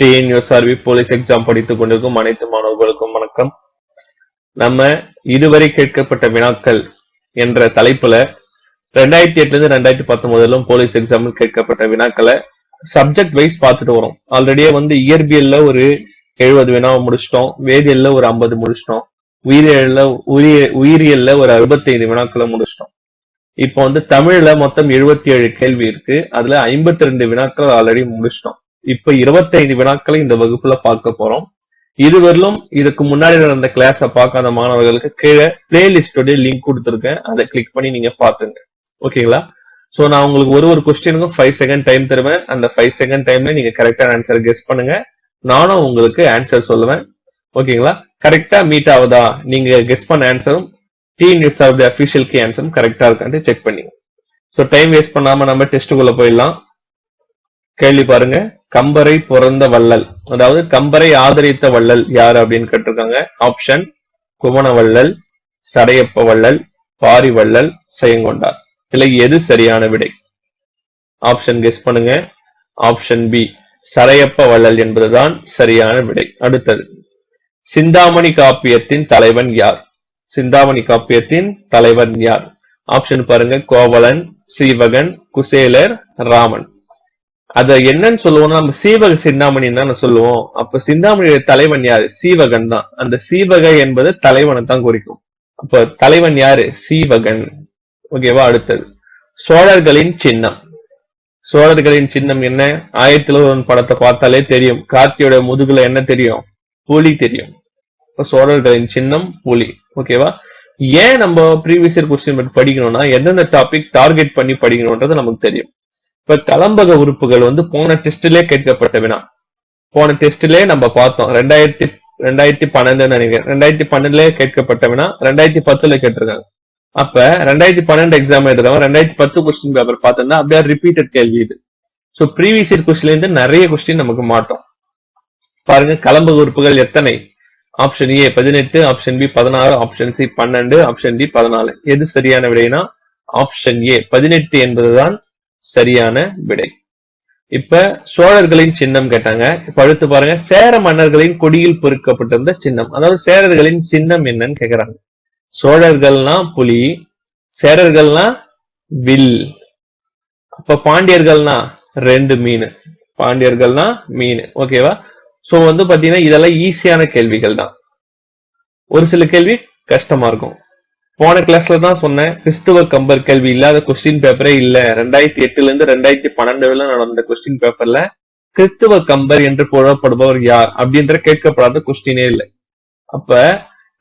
TNUSRB police exam படித்துக் கொண்டிருக்கும் அனைத்து மாணவர்களுக்கும் வணக்கம். நம்ம இதுவரை கேட்கப்பட்ட வினாக்கள் என்ற தலைப்புல ரெண்டாயிரத்தி எட்டுல இருந்து ரெண்டாயிரத்தி பத்தொன்பதுலும் போலீஸ் எக்ஸாமில் கேட்கப்பட்ட வினாக்களை சப்ஜெக்ட் வைஸ் பார்த்துட்டு வரோம். ஆல்ரெடியே வந்து இயற்பியல்ல ஒரு எழுபது வினாவை முடிச்சிட்டோம். வேதியியல்ல ஒரு ஐம்பது முடிச்சிட்டோம். உயிரியல்ல உயிரிய உயிரியல்ல ஒரு அறுபத்தைந்து வினாக்களை முடிச்சிட்டோம். இப்போ வந்து தமிழ்ல மொத்தம் எழுபத்தி ஏழு கேள்வி இருக்கு. அதுல ஐம்பத்தி ரெண்டு வினாக்கள் ஆல்ரெடி முடிச்சிட்டோம். இப்ப இருபத்தைந்து வினாக்களை இந்த வகுப்புல பார்க்க போறோம். இதுவரையிலும் இதுக்கு முன்னாடி நடந்த கிளாஸ பார்க்காத மாணவர்களுக்கு கீழே பிளேலிஸ்டோடைய லிங்க் கொடுத்துருக்கேன். அதை கிளிக் பண்ணி நீங்க பாத்துங்க ஓகேங்களா? சோ நான் உங்களுக்கு ஒரு ஒரு கொஸ்டினுக்கும் ஃபைவ் செகண்ட் டைம் தருவேன். அந்த ஃபைவ் செகண்ட் டைம்ல நீங்க கரெக்டான ஆன்சர் கெஸ் பண்ணுங்க. நானும் உங்களுக்கு ஆன்சர் சொல்லுவேன். ஓகேங்களா? கரெக்டா மீட் ஆகுதா? நீங்க கெஸ் பண்ண ஆன்சரும் the news of the official key ஆன்சரும் கரெக்டா இருக்கான்ட்டு செக் பண்ணிங்க. ஸோ டைம் வேஸ்ட் பண்ணாம நம்ம டெஸ்ட்டுக்குள்ள போயிடலாம். கேள்வி பாருங்க. கம்பரை பிறந்த வள்ளல். அதாவது கம்பரை ஆதரித்த வள்ளல் யார் அப்படின்னு கேட்டிருக்காங்க. ஆப்ஷன் குமண வள்ளல் சடையப்ப வள்ளல் பாரி வள்ளல் செயங்கொண்டார். இதுல எது சரியான விடை? ஆப்ஷன் கெஸ் பண்ணுங்க. ஆப்ஷன் பி சரையப்ப வள்ளல் என்பதுதான் சரியான விடை. அடுத்தது சிந்தாமணி காப்பியத்தின் தலைவன் யார்? சிந்தாமணி காப்பியத்தின் தலைவன் யார்? ஆப்ஷன் பாருங்க. கோவலன் சீவகன் குசேலர் ராமன். அத என்னன்னு சொல்லுவோம்னா நம்ம சீவக சிந்தாமணின்னு தான் சொல்லுவோம். அப்ப சிந்தாமணியோட தலைவன் யாரு? சீவகன் தான். அந்த சீவக என்பது தலைவனை தான் குறிக்கும். அப்ப தலைவன் யாரு? சீவகன். ஓகேவா அடுத்தது. சோழர்களின் சின்னம். சோழர்களின் சின்னம் என்ன? ஆயிரத்தி ஒன் படத்தை பார்த்தாலே தெரியும். கார்த்தியோட முதுகுல என்ன தெரியும்? புலி தெரியும். இப்ப சோழர்களின் சின்னம் புலி. ஓகேவா ஏன் நம்ம ப்ரீவியஸ் இயர் கொஸ்டின் படிக்கணும்னா எந்தெந்த டாபிக் டார்கெட் பண்ணி படிக்கணும்ன்றது நமக்கு தெரியும். இப்ப கலம்பக உறுப்புகள் வந்து போன டெஸ்ட்லயே கேட்கப்பட்ட வினா. போன டெஸ்ட்லயே நம்ம பார்த்தோம். ரெண்டாயிரத்தி ரெண்டாயிரத்தி பன்னெண்டுன்னு நினைக்கிறேன். ரெண்டாயிரத்தி பன்னெண்டுலயே கேட்கப்பட்ட வினா ரெண்டாயிரத்தி பத்துல கேட்டிருக்காங்க. அப்ப ரெண்டாயிரத்தி பன்னெண்டு எக்ஸாம் எழுதுறவங்க ரெண்டாயிரத்தி பத்து கொஸ்டின் பேப்பர் பார்த்தோம்னா அப்படியே ரிப்பீட்டட் கேள்வி இது. ஸோ ப்ரீவியஸ் இயர் கொஸ்டின்ல இருந்து நிறைய கொஸ்டின் நமக்கு மாட்டோம். பாருங்க கலம்பக உறுப்புகள் எத்தனை? ஆப்ஷன் ஏ பதினெட்டு ஆப்ஷன் பி பதினாறு ஆப்ஷன் சி பன்னெண்டு ஆப்ஷன் டி பதினாலு. எது சரியான விடைனா? ஆப்ஷன் ஏ பதினெட்டு என்பதுதான் சரியான விடை. இப்ப சோழர்களின் சின்னம் கேட்டாங்க. இப்ப அடுத்து பாருங்க சேர மன்னர்களின் கொடியில் பொறிக்கப்பட்டிருந்த சின்னம். அதாவது சேரர்களின் சின்னம் என்னன்னு கேக்குறாங்க. சோழர்கள்னா புலி சேரர்கள்னா வில். அப்ப பாண்டியர்கள்னா ரெண்டு மீன். பாண்டியர்கள்னா மீன். ஓகேவா சோ வந்து பாத்தீங்கன்னா இதெல்லாம் ஈஸியான கேள்விகள் தான் ஒரு சில கேள்வி கஷ்டமா இருக்கும். போன கிளாஸ்ல தான் சொன்னேன் கிறிஸ்துவ கம்பர் கேள்வி இல்லாத கொஸ்டின் பேப்பரே இல்ல. ரெண்டாயிரத்தி எட்டுல இருந்து ரெண்டாயிரத்தி பன்னெண்டுல நடந்த கொஸ்டின் பேப்பர்ல கிறிஸ்துவ கம்பர் என்று புழப்படுபவர் யார் அப்படின்ற கேட்கப்படாத கொஸ்டினே இல்லை. அப்ப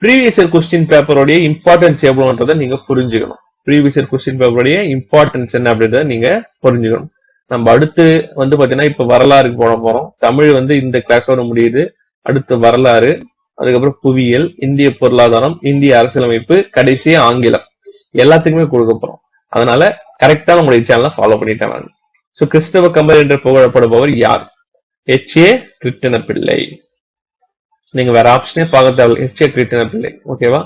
ப்ரீவியஸ் இயர் கொஸ்டின் பேப்பருடைய இம்பார்ட்டன்ஸ் எவ்வளோன்றத நீங்க புரிஞ்சுக்கணும். ப்ரீவியஸ் இயர் கொஸ்டின் பேப்பருடைய இம்பார்ட்டன்ஸ் என்ன அப்படின்றத நீங்க புரிஞ்சுக்கணும். நம்ம அடுத்து வந்து பாத்தீங்கன்னா இப்ப வரலாறுக்கு போட போறோம். தமிழ் வந்து இந்த கிளாஸோட முடியுது. அடுத்து வரலாறு அதுக்கப்புறம் புவியியல் இந்திய பொருளாதாரம் இந்திய அரசியலமைப்பு கடைசியா ஆங்கிலம். எல்லாத்துக்குமே கொடுக்க போறோம். அதனால கரெக்டா நம்மளுடைய சேனலை ஃபாலோ பண்ணிட்டேன் நான். சோ கிறிஸ்தவ கம்பர் என்று புகழப்படுபவர் யார்? எச் ஏ கிருட்டின பிள்ளை நீங்க வேற ஆப்ஷனே பார்க்க தேவை எச் ஏ கிருட்டின பிள்ளை ஓகேவா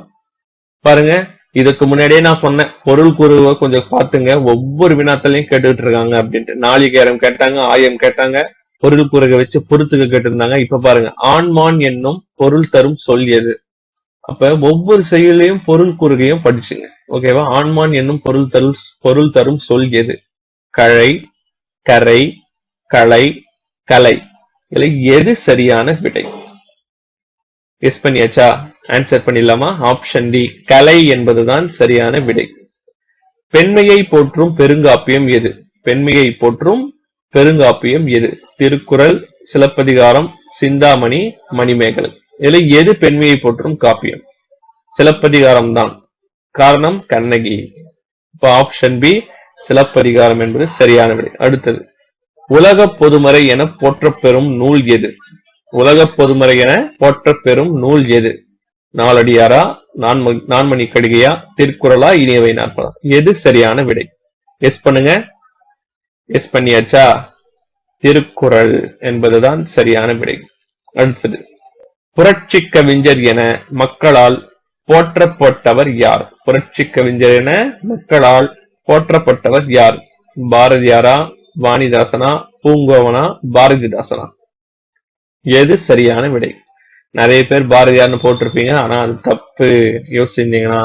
பாருங்க இதுக்கு முன்னாடியே நான் சொன்னேன். பொருள் கூறுவை கொஞ்சம் பார்த்துங்க. ஒவ்வொரு வினாத்திலையும் கேட்டுக்கிட்டு இருக்காங்க அப்படின்ட்டு. நாளிகேரம் கேட்டாங்க ஆயம் கேட்டாங்க. பொருள் கூறுக வச்சு பொறுத்துக்க கேட்டிருந்தாங்க. இப்ப பாருங்க ஆண்மான் என்னும் பொருள் தரும் சொல் எது? அப்ப ஒவ்வொரு செயலையும் பொருள் கூறுகையும் படிச்சுங்க ஓகேவா ஆண்மான் என்னும் பொருள் தரும் பொருள் தரும் சொல் எது? கழை கரை களை கலை. இதுல எது சரியான விடை? எஸ் பண்ணியாச்சா? ஆன்சர் பண்ணிடலாமா? ஆப்ஷன் டி கலை என்பதுதான் சரியான விடை. பெண்மையை போற்றும் பெருங்காப்பியம் எது? பெண்மையை போற்றும் பெருங்காப்பியம் எது? திருக்குறள் சிலப்பதிகாரம் சிந்தாமணி மணிமேகலை. இதுல எது பெண்மையை போற்றும் காப்பியம்? சிலப்பதிகாரம் தான். காரணம் கண்ணகி. இப்ப ஆப்ஷன் பி சிலப்பதிகாரம் என்பது சரியான விடை. அடுத்தது உலக பொதுமறை என போற்ற பெறும் நூல் எது? உலக பொதுமறை என போற்ற பெறும் நூல் எது? நாலடியாரா நான்ம நான்மணி கடிகையா திருக்குறளா இனியவை நாற்பதா எது சரியான விடை? எஸ் பண்ணுங்க. எஸ் பண்ணியாச்சா? திருக்குறள் என்பதுதான் சரியான விடை. அடுத்தது புரட்சி கவிஞர் என மக்களால் போற்றப்பட்டவர் யார்? புரட்சி கவிஞர் என மக்களால் போற்றப்பட்டவர் யார்? பாரதியாரா வாணிதாசனா பூங்கோவனா பாரதிதாசனா? எது சரியான விடை? நிறைய பேர் பாரதியார்னு போட்டிருப்பீங்க ஆனா அது தப்பு. யோசிச்சிருந்தீங்கன்னா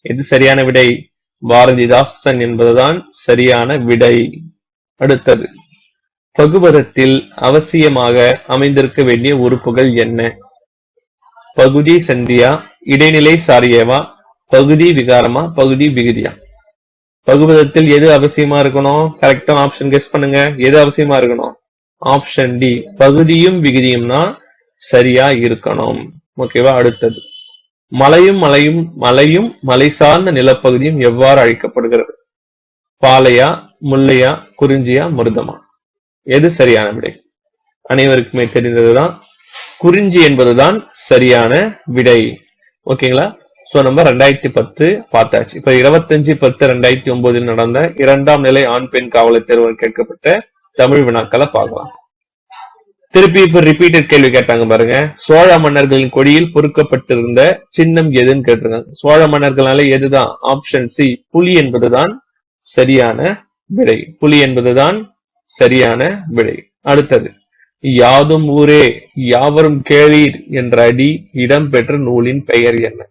எது சரியான விடை? பாரதிதாசன் என்பதுதான் சரியான விடை. அடுத்தது. பகுபதத்தில் அவசியமாக அமைந்திருக்க வேண்டிய உறுப்புகள் என்ன? பகுதி சந்தியா இடைநிலை சாரியவா? பகுதி விகாரமா? பகுதி விகுதியா? பகுபதத்தில் எது அவசியமா இருக்கணும்? கரெக்டா ஆப்ஷன் கெஸ் பண்ணுங்க. எது அவசியமா இருக்கணும்? ஆப்ஷன் டி பகுதியும் விகுதியும்னா சரியா இருக்கணும். ஓகேவா அடுத்தது. மலையும் மலையும் மலையும் மலை சார்ந்த நிலப்பகுதியும் எவ்வாறு அழைக்கப்படுகிறது? பாலையா? முல்லையா குறிஞ்சியா மருதமா? எது சரியான விடை? அனைவருக்குமே தெரிந்ததுதான். குறிஞ்சி என்பதுதான் சரியான விடை. ஓகேங்களா? சோ நம்ம ரெண்டாயிரத்தி பத்து பார்த்தாச்சு. இப்ப இருபத்தஞ்சு பத்து ரெண்டாயிரத்தி ஒன்பதில் நடந்த இரண்டாம் நிலை ஆண் பெண் காவலர் தேர்வில் கேட்கப்பட்ட தமிழ் வினாக்களை பார்க்கலாம். திருப்பி இப்ப ரிப்பீட்டட் கேள்வி கேட்டாங்க பாருங்க. சோழ மன்னர்களின் கொடியில் பொறுக்கப்பட்டிருந்த சின்னம் எதுன்னு கேட்டிருக்காங்க. சோழ மன்னர்களால எதுதான்? ஆப்ஷன் சி புலி என்பதுதான் சரியான விடை. புலி என்பதுதான் சரியான விடை. அடுத்தது யாதும் ஊரே யாவரும் கேளீர் என்ற அடி இடம்பெற்ற நூலின் பெயர் என்ன?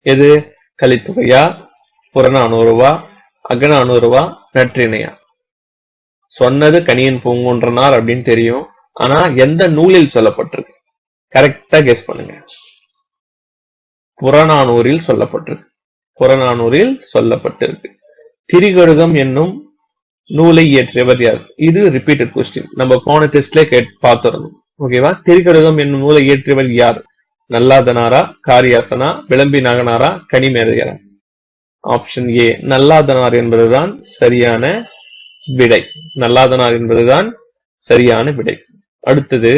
எது? கலித்தொகையா புறநானூறுவா அகநானூறுவா நற்றிணையா? சொன்னது கனியன் பூங்குன்றனார் அப்படின்னு தெரியும். ஆனா எந்த நூலில் சொல்லப்பட்டிருக்கு? கரெக்டா கெஸ் பண்ணுங்க. புறநானூரில் சொல்லப்பட்டிருக்கு. புறநானூரில் சொல்லப்பட்டிருக்கு. திரிகடுகம் என்னும் நூலை இயற்றியவர் யார்? இது ரிப்பீட்டட் கொஸ்டின் நம்ம போன டெஸ்ட்ல கேட் பார்த்துடணும். ஓகேவா திரிகடுகம் என்னும் நூலை இயற்றியவர் யார்? நல்லாதனாரா காரியாசனா விளம்பி நாகனாரா கனிமேதையரா ஆப்ஷன் ஏ நல்லாதனார் என்பதுதான் சரியான விடை. நல்லாதனார் என்பதுதான் சரியான விடை. அடுத்தது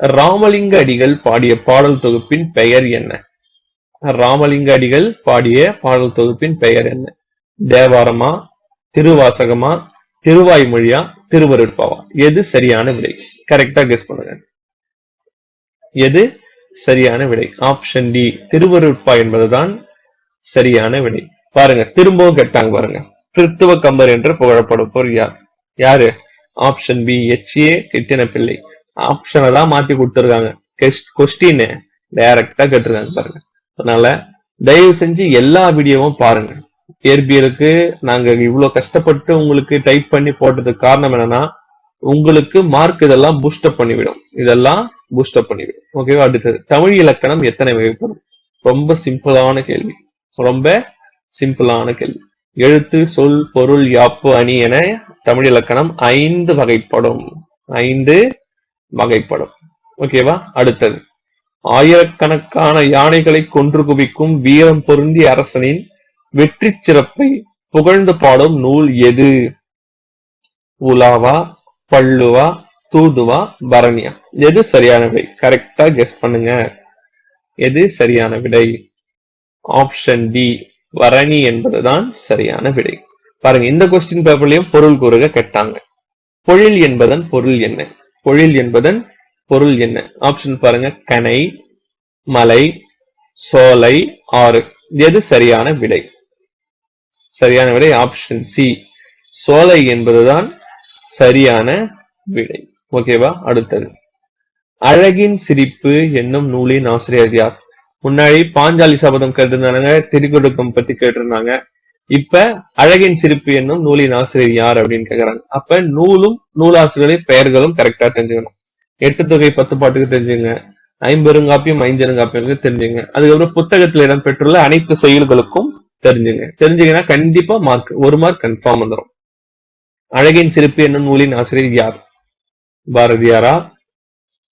ராமலிங்க அடிகள் பாடிய பாடல் தொகுப்பின் பெயர் என்ன? ராமலிங்க அடிகள் பாடிய பாடல் தொகுப்பின் பெயர் என்ன? தேவாரமா திருவாசகமா திருவாய்மொழியா திருவருட்பாவா? எது சரியான விடை? கரெக்டா கெஸ் பண்ணுங்க. எது சரியான விடை? ஆப்ஷன் டி திருவருட்பா என்பதுதான் சரியான விடை. பாருங்க திரும்பவும் கேட்டாங்க பாருங்க. கிறித்துவ கம்பர் என்று புகழப்படுப்போர் யார்? யாரு? ஆப்ஷன் பி எச்ஏ கிட்டின பிள்ளை. ஆப்ஷன் எல்லாம் மாத்தி கொடுத்துருக்காங்க. கொஸ்டின் டைரக்டா கேட்டிருக்காங்க பாருங்க. அதனால தயவு செஞ்சு எல்லா வீடியோவும் பாருங்க. இயற்பியலுக்கு நாங்க இவ்வளோ கஷ்டப்பட்டு உங்களுக்கு டைப் பண்ணி போட்டதுக்கு காரணம் என்னன்னா உங்களுக்கு மார்க் இதெல்லாம் பூஸ்டப் பண்ணிவிடும். இதெல்லாம் பூஸ்டப் பண்ணிவிடும். ஓகேவா அடுத்தது தமிழ் இலக்கணம் எத்தனை வகைப்படும்? ரொம்ப சிம்பிளான கேள்வி. ரொம்ப சிம்பிளான கேள்வி. எழுத்து சொல் பொருள் யாப்பு அணி என தமிழ் இலக்கணம் ஐந்து வகைப்படும். ஐந்து வகைப்படும். ஓகேவா அடுத்தது ஆயிரக்கணக்கான யானைகளை கொன்று குவிக்கும் வீரம் பொருந்திய அரசனின் வெற்றி சிறப்பை புகழ்ந்து பாடும் நூல் எது? உலாவா பள்ளுவா தூதுவா பரணியா. எது சரியான விடை? கரெக்டா கெஸ் பண்ணுங்க. எது சரியான விடை? ஆப்ஷன் டி வரணி என்பதுதான் சரியான விடை. பாருங்க இந்த கொஸ்டின் பேப்பர்லயும் பொருள் கூறுக கேட்டாங்க. பொழில் என்பதன் பொருள் என்ன? பொழில் என்பதன் பொருள் என்ன? ஆப்ஷன் பாருங்க கனை மலை சோலை ஆறு. எது சரியான விடை? சரியான விடை ஆப்ஷன் சி சோலை என்பதுதான் சரியான விடை. ஓகேவா அடுத்தது. அழகின் சிரிப்பு என்னும் நூலின் ஆசிரியர் யார்? முன்னாடி பாஞ்சாலி சபதம் கேட்டிருந்தாங்க திருக்குடுக்கம் பத்தி கேட்டிருந்தாங்க. இப்ப அழகின் சிரிப்பு என்னும் நூலின் ஆசிரியர் யார் அப்படின்னு கேக்குறாங்க. அப்ப நூலும் நூலாசிரியர்களின் பெயர்களும் கரெக்டா தெரிஞ்சுக்கணும். எட்டு தொகை பத்து பாட்டுக்கு தெரிஞ்சுங்க. ஐம்பெருங்காப்பியம் ஐஞ்செருங்காப்பியம் தெரிஞ்சுங்க. அதுக்கப்புறம் புத்தகத்தில் இடம்பெற்றுள்ள அனைத்து செயல்களுக்கும் தெரிஞ்சுங்க. தெரிஞ்சுங்கன்னா கண்டிப்பா மார்க் ஒரு மார்க் கன்ஃபார்ம் வந்துடும் அழகின் சிரிப்பு என்னும் நூலின் ஆசிரியர் யார்? பாரதியாரா?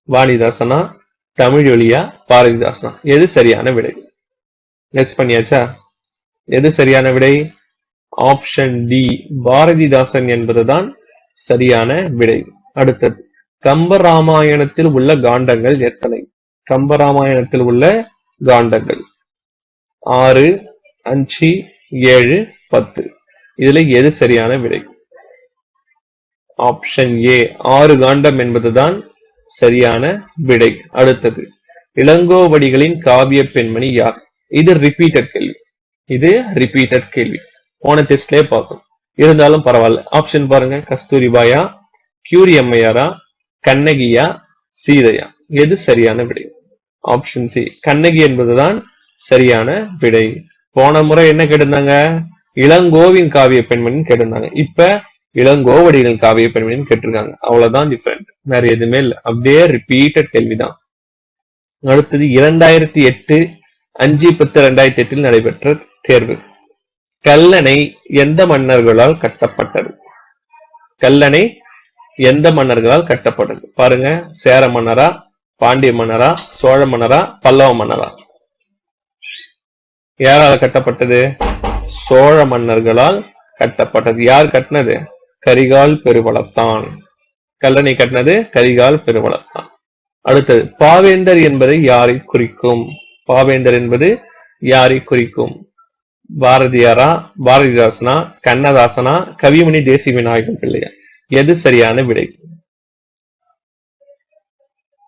வாணிதாசனா? தமிழ் வழியா? பாரதிதாசனா. எது சரியான விடை? லெஸ் பண்ணியாச்சா? எது சரியான விடை? ஆப்ஷன் டி பாரதிதாசன் என்பதுதான் சரியான விடை. அடுத்தது கம்பராமாயணத்தில் உள்ள காண்டங்கள் எத்தனை? கம்பராமாயணத்தில் உள்ள காண்டங்கள். ஆறு அஞ்சு ஏழு பத்து. இதுல எது சரியான விடை? ஆப்ஷன் ஏ ஆறு காண்டம் என்பதுதான் சரியான விடை. அடுத்தது இளங்கோவடிகளின் காவிய பெண்மணி யார்? இது ரிப்பீட்டட் கேள்வி. இது ரிப்பீட்டட் கேள்வி. போன டெஸ்ட்லயே பார்த்தோம். இருந்தாலும் பரவாயில்ல. ஆப்ஷன் பாருங்க. கஸ்தூரிபாயா கியூரி அம்மையாரா கண்ணகியா சீதையா? எது சரியான விடை? ஆப்ஷன் சி கண்ணகி என்பதுதான் சரியான விடை. போன முறை என்ன கேட்டிருந்தாங்க? இளங்கோவின் காவிய பெண்மணின்னு கேட்டிருந்தாங்க. இப்ப இளங்கோவடிகளின் காவிய பெண்மணின்னு கேட்டிருக்காங்க. அவ்வளவுதான் டிஃபரெண்ட் வேற எதுவுமே இல்லை. அப்படியே ரிப்பீட்டட் கேள்விதான். அடுத்தது இரண்டாயிரத்தி எட்டு அஞ்சு பத்து ரெண்டாயிரத்தி எட்டில் நடைபெற்ற தேர்வு. கல்லணை எந்த மன்னர்களால் கட்டப்பட்டது? கல்லணை எந்த மன்னர்களால் கட்டப்பட்டது? பாருங்க. சேர மன்னரா பாண்டிய மன்னரா சோழ மன்னரா பல்லவ மன்னரா. யாரால கட்டப்பட்டது? சோழ மன்னர்களால் கட்டப்பட்டது. யார் கட்டினது? கரிகால் பெருவளத்தான். கல்லணை கட்டினது கரிகால் பெருவளத்தான். அடுத்தது பாவேந்தர் என்பது யாரை குறிக்கும்? பாவேந்தர் என்பது யாரை குறிக்கும்? பாரதியாரா பாரதிதாசனா கண்ணதாசனா கவிமணி தேசிய விநாயகம் பிள்ளையா எது சரியான விடை?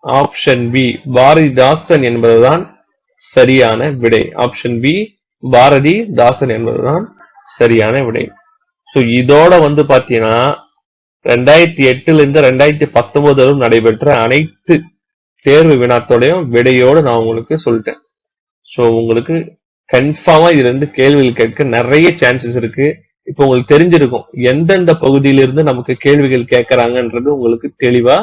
ஆப்ஷன் பி பாரதிதாசன் என்பதுதான் சரியான விடை. ஆப்ஷன் பி பாரதி தாசன் என்பதுதான் சரியான விடை. ஸோ இதோட வந்து பார்த்தீங்கன்னா ரெண்டாயிரத்தி எட்டுல இருந்து ரெண்டாயிரத்தி பத்தொன்பது நடைபெற்ற அனைத்து தேர்வு வினாத்தோடையும் விடையோடு நான் உங்களுக்கு சொல்லிட்டேன். ஸோ உங்களுக்கு கன்ஃபார்மா இதுல இருந்து கேள்விகள் கேட்க நிறைய சான்சஸ் இருக்கு. இப்போ உங்களுக்கு தெரிஞ்சிருக்கும் எந்தெந்த பகுதியிலிருந்து நமக்கு கேள்விகள் கேட்கறாங்கன்றது உங்களுக்கு தெளிவா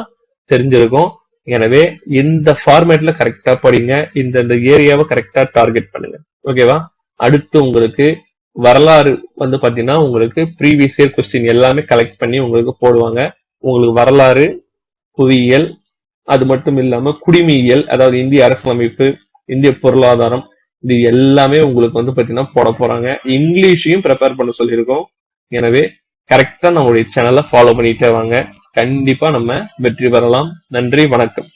தெரிஞ்சிருக்கும். எனவே இந்த ஃபார்மேட்ல கரெக்டா படிங்க. இந்த இந்த ஏரியாவை கரெக்டா டார்கெட் பண்ணுங்க. ஓகேவா அடுத்து உங்களுக்கு வரலாறு வந்து பாத்தீங்கன்னா உங்களுக்கு ப்ரீவியஸ் இயர் கொஸ்டின் எல்லாமே கலெக்ட் பண்ணி உங்களுக்கு போடுவாங்க. உங்களுக்கு வரலாறு புவியியல் அது மட்டும் இல்லாம குடிமையியல் அதாவது இந்திய அரசியலமைப்பு இந்திய பொருளாதாரம் இது எல்லாமே உங்களுக்கு வந்து பாத்தீங்கன்னா போட போறாங்க. இங்கிலீஷையும் ப்ரிப்பேர் பண்ண சொல்லியிருக்கோம். எனவே கரெக்டா நம்மளுடைய சேனலை ஃபாலோ பண்ணிட்டே வாங்க. கண்டிப்பா நம்ம வெற்றி பெறலாம். நன்றி வணக்கம்.